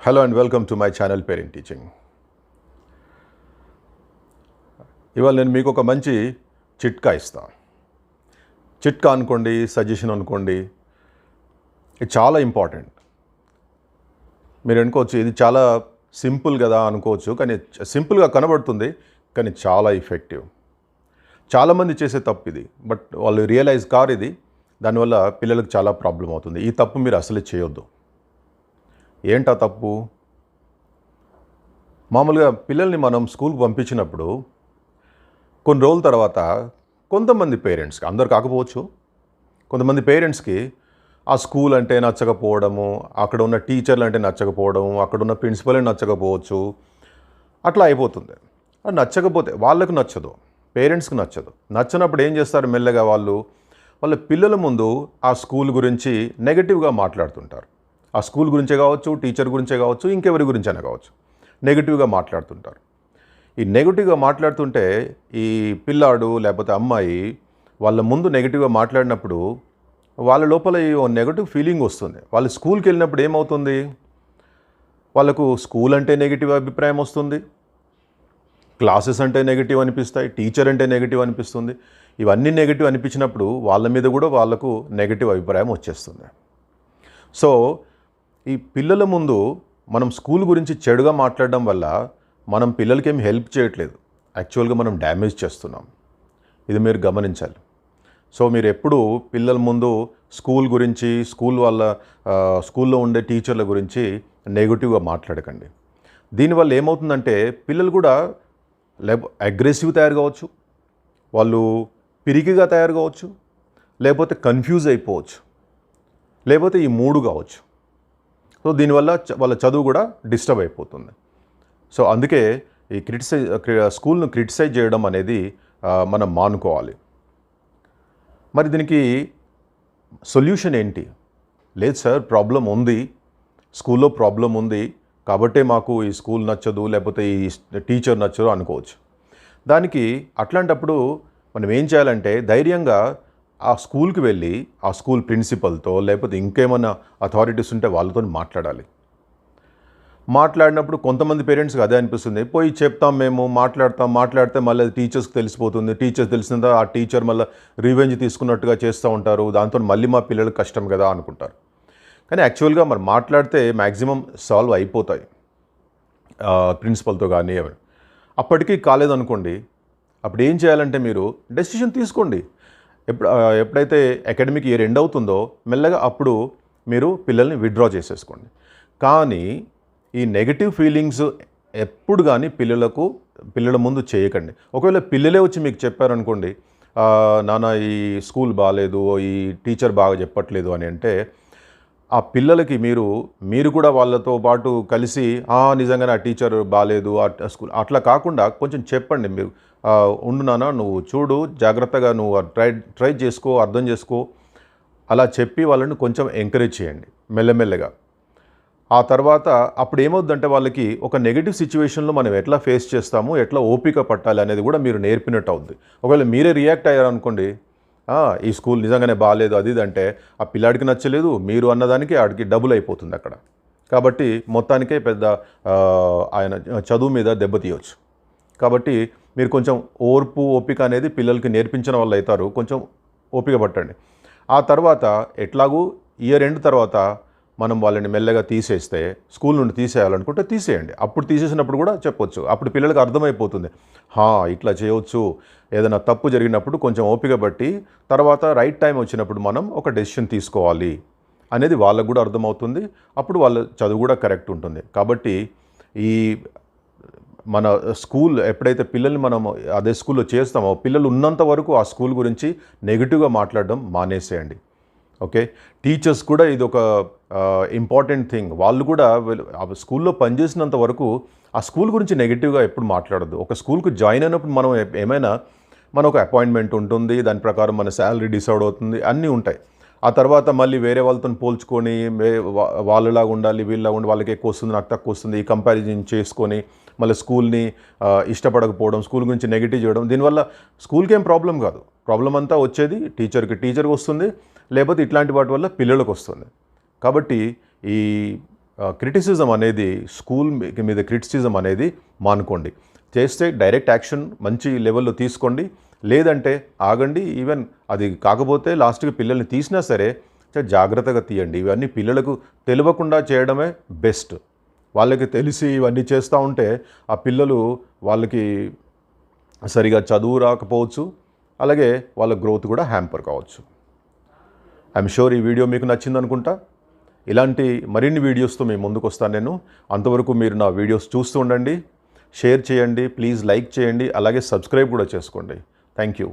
Hello and welcome to my channel parent teaching ఇవాళ నేను మీకు ఒక మంచి చిట్కా ఇస్తా. చిట్కా అనుకోండి సజెషన్ అనుకోండి ఇది చాలా ఇంపార్టెంట్ మీరు అనుకోవచ్చు ఇది చాలా సింపుల్ కదా అనుకోవచ్చు కానీ సింపుల్గా కనబడుతుంది కానీ చాలా ఎఫెక్టివ్ చాలామంది చేసే తప్పు ఇది బట్ వాళ్ళు రియలైజ్ కారు ఇది దానివల్ల పిల్లలకు చాలా ప్రాబ్లం అవుతుంది. ఈ తప్పు మీరు అసలే చేయొద్దు. ఏంటా తప్పు? మామూలుగా పిల్లల్ని మనం స్కూల్కి పంపించినప్పుడు కొన్ని రోజుల తర్వాత కొంతమంది పేరెంట్స్కి అందరు కాకపోవచ్చు కొంతమంది పేరెంట్స్కి ఆ స్కూల్ అంటే నచ్చకపోవడము అక్కడ ఉన్న టీచర్లు అంటే నచ్చకపోవడము అక్కడ ఉన్న ప్రిన్సిపల్ నచ్చకపోవచ్చు అట్లా అయిపోతుంది. అది నచ్చకపోతే వాళ్ళకు నచ్చదు పేరెంట్స్కి నచ్చదు. నచ్చినప్పుడు ఏం చేస్తారు మెల్లగా వాళ్ళు? వాళ్ళ పిల్లల ముందు ఆ స్కూల్ గురించి నెగటివ్గా మాట్లాడుతుంటారు. ఆ స్కూల్ గురించే కావచ్చు టీచర్ గురించే కావచ్చు ఇంకెవరి గురించైనా కావచ్చు. నెగటివ్గా మాట్లాడుతుంటారు. ఈ నెగిటివ్గా మాట్లాడుతుంటే ఈ పిల్లాడు లేకపోతే అమ్మాయి వాళ్ళ ముందు నెగటివ్గా మాట్లాడినప్పుడు వాళ్ళ లోపల ఈ నెగిటివ్ ఫీలింగ్ వస్తుంది. వాళ్ళు స్కూల్కి వెళ్ళినప్పుడు ఏమవుతుంది? వాళ్ళకు స్కూల్ అంటే నెగిటివ్ అభిప్రాయం వస్తుంది. క్లాసెస్ అంటే నెగిటివ్ అనిపిస్తాయి. టీచర్ అంటే నెగిటివ్ అనిపిస్తుంది. ఇవన్నీ నెగిటివ్ అనిపించినప్పుడు వాళ్ళ మీద కూడా వాళ్ళకు నెగిటివ్ అభిప్రాయం వచ్చేస్తుంది. సో ఈ పిల్లల ముందు మనం స్కూల్ గురించి చెడుగా మాట్లాడడం వల్ల మనం పిల్లలకి ఏం హెల్ప్ చేయట్లేదు. యాక్చువల్గా మనం డ్యామేజ్ చేస్తున్నాం. ఇది మీరు గమనించాలి. సో మీరు ఎప్పుడు పిల్లల ముందు స్కూల్ గురించి స్కూల్ వాళ్ళ స్కూల్లో ఉండే టీచర్ల గురించి నెగిటివ్గా మాట్లాడకండి. దీనివల్ల ఏమవుతుందంటే పిల్లలు కూడా లే అగ్రెసివ్ తయారు కావచ్చు. వాళ్ళు పిరికిగా తయారు కావచ్చు. లేకపోతే కన్ఫ్యూజ్ అయిపోవచ్చు. లేకపోతే ఈ మూడు కావచ్చు. సో దీనివల్ల వాళ్ళ చదువు కూడా డిస్టర్బ్ అయిపోతుంది. సో అందుకే ఈ క్రిటిసైజ్ స్కూల్ను క్రిటిసైజ్ చేయడం అనేది మనం మానుకోవాలి. మరి దీనికి సొల్యూషన్ ఏంటి? లేదు సార్ ప్రాబ్లం ఉంది. స్కూల్లో ప్రాబ్లం ఉంది. కాబట్టే మాకు ఈ స్కూల్ నచ్చదు లేకపోతే ఈ టీచర్ నచ్చదు అనుకోవచ్చు. దానికి అట్లాంటప్పుడు మనం ఏం చేయాలంటే ధైర్యంగా ఆ స్కూల్కి వెళ్ళి ఆ స్కూల్ ప్రిన్సిపల్తో లేకపోతే ఇంకేమైనా అథారిటీస్ ఉంటే వాళ్ళతో మాట్లాడాలి. మాట్లాడినప్పుడు కొంతమంది పేరెంట్స్కి అదే అనిపిస్తుంది. పోయి చెప్తాం మేము మాట్లాడతాం మాట్లాడితే మళ్ళీ టీచర్స్కి తెలిసిపోతుంది. టీచర్స్ తెలిసిన ఆ టీచర్ మళ్ళీ రివెంజ్ తీసుకున్నట్టుగా చేస్తూ ఉంటారు. దాంతో మళ్ళీ మా పిల్లలకు కష్టం కదా అనుకుంటారు. కానీ యాక్చువల్గా మరి మాట్లాడితే మ్యాక్సిమం సాల్వ్ అయిపోతాయి. ప్రిన్సిపల్తో కానీ ఎవరు అప్పటికీ కాలేదనుకోండి అప్పుడు ఏం చేయాలంటే మీరు డెసిషన్ తీసుకోండి. ఎప్పుడు ఎప్పుడైతే అకాడమిక్ ఇయర్ ఎండ్ అవుతుందో మెల్లగా అప్పుడు మీరు పిల్లల్ని విత్డ్రా చేసేసుకోండి. కానీ ఈ నెగటివ్ ఫీలింగ్స్ ఎప్పుడు కానీ పిల్లలకు పిల్లల ముందు చేయకండి. ఒకవేళ పిల్లలే వచ్చి మీకు చెప్పారనుకోండి నాన్న ఈ స్కూల్ బాగాలేదు ఈ టీచర్ బాగా చెప్పట్లేదు అని అంటే ఆ పిల్లలకి మీరు మీరు కూడా వాళ్ళతో పాటు కలిసి "ఆ, నిజంగానే ఆ టీచర్ బాగాలేదు ఆ స్కూల్ అట్లా కాకుండా కొంచెం చెప్పండి మీరు. ఉండునానా నువ్వు చూడు జాగ్రత్తగా నువ్వు ట్రై ట్రై చేసుకో అర్థం చేసుకో. అలా చెప్పి వాళ్ళని కొంచెం ఎంకరేజ్ చేయండి మెల్లమెల్లగా. ఆ తర్వాత అప్పుడు ఏమవుద్దంటే వాళ్ళకి ఒక నెగిటివ్ సిచ్యువేషన్లో మనం ఎట్లా ఫేస్ చేస్తాము ఎట్లా ఓపిక పట్టాలి అనేది కూడా మీరు నేర్పినట్టు అవుద్ది. ఒకవేళ మీరే రియాక్ట్ అయ్యారనుకోండి ఈ స్కూల్ నిజంగానే బాగాలేదు అది ఇది అంటే ఆ పిల్లాడికి నచ్చలేదు మీరు అన్నదానికి ఆడికి డబుల్ అయిపోతుంది అక్కడ. కాబట్టి మొత్తానికే పెద్ద ఆయన చదువు మీద దెబ్బతీయవచ్చు కాబట్టి మీరు కొంచెం ఓర్పు ఓపిక అనేది పిల్లలకి నేర్పించిన వాళ్ళు అవుతారు. కొంచెం ఓపిక పట్టండి. ఆ తర్వాత ఎట్లాగూ ఇయర్ ఎండ్ తర్వాత మనం వాళ్ళని మెల్లగా తీసేస్తే స్కూల్ నుండి తీసేయాలనుకుంటే తీసేయండి. అప్పుడు తీసేసినప్పుడు కూడా చెప్పొచ్చు. అప్పుడు పిల్లలకు అర్థమైపోతుంది. హా ఇట్లా చేయవచ్చు ఏదైనా తప్పు జరిగినప్పుడు కొంచెం ఓపిక బట్టి తర్వాత రైట్ టైం వచ్చినప్పుడు మనం ఒక డెసిషన్ తీసుకోవాలి అనేది వాళ్ళకు కూడా అర్థమవుతుంది. అప్పుడు వాళ్ళ చదువు కూడా కరెక్ట్ ఉంటుంది. కాబట్టి ఈ మన స్కూల్ ఎప్పుడైతే పిల్లల్ని మనం అదే స్కూల్లో చేస్తామో పిల్లలు ఉన్నంత వరకు ఆ స్కూల్ గురించి నెగిటివ్గా మాట్లాడడం మానేసేయండి. ఓకే? టీచర్స్ కూడా ఇది ఒక ఇంపార్టెంట్ థింగ్. వాళ్ళు కూడా స్కూల్లో పనిచేసినంత వరకు ఆ స్కూల్ గురించి నెగిటివ్గా ఎప్పుడు మాట్లాడద్దు. ఒక స్కూల్కి జాయిన్ అయినప్పుడు మనం ఏమైనా మన ఒక అపాయింట్మెంట్ ఉంటుంది దాని ప్రకారం మన శాలరీ డిసైడ్ అవుతుంది అన్నీ ఉంటాయి. ఆ తర్వాత మళ్ళీ వేరే వాళ్ళతో పోల్చుకొని వాళ్ళలాగా ఉండాలి వీళ్ళలాగా ఉండి వాళ్ళకి ఎక్కువ వస్తుంది నాకు తక్కువ వస్తుంది ఈ కంపారిజన్ చేసుకొని మళ్ళీ స్కూల్ని ఇష్టపడకపోవడం స్కూల్ గురించి నెగిటివ్ చేయడం దీనివల్ల స్కూల్కి ఏం ప్రాబ్లం కాదు. ప్రాబ్లం అంతా వచ్చేది టీచర్కి టీచర్కి వస్తుంది లేకపోతే ఇట్లాంటి వాటి వల్ల పిల్లలకు వస్తుంది. కాబట్టి ఈ క్రిటిసిజం అనేది స్కూల్ మీద క్రిటిసిజం అనేది మానుకోండి. చేస్తే డైరెక్ట్ యాక్షన్ మంచి లెవెల్లో తీసుకోండి. లేదంటే ఆగండి. ఈవెన్ అది కాకపోతే లాస్ట్కి పిల్లల్ని తీసినా సరే జాగ్రత్తగా తీయండి. ఇవన్నీ పిల్లలకు తెలియకుండా చేయడమే బెస్ట్ వాళ్ళకి తెలిసి ఇవన్నీ చేస్తూ ఉంటే ఆ పిల్లలు వాళ్ళకి సరిగా చదువు రాకపోవచ్చు. అలాగే వాళ్ళ గ్రోత్ కూడా హ్యాంపర్ కావచ్చు. ఐఎమ్ షూర్ ఈ వీడియో మీకు నచ్చింది అనుకుంటా. ఇలాంటి మరిన్ని వీడియోస్తో మేము ముందుకు వస్తాను నేను. అంతవరకు మీరు నా వీడియోస్ చూస్తూ ఉండండి. షేర్ చేయండి. ప్లీజ్ లైక్ చేయండి. అలాగే సబ్స్క్రైబ్ కూడా చేసుకోండి. Thank you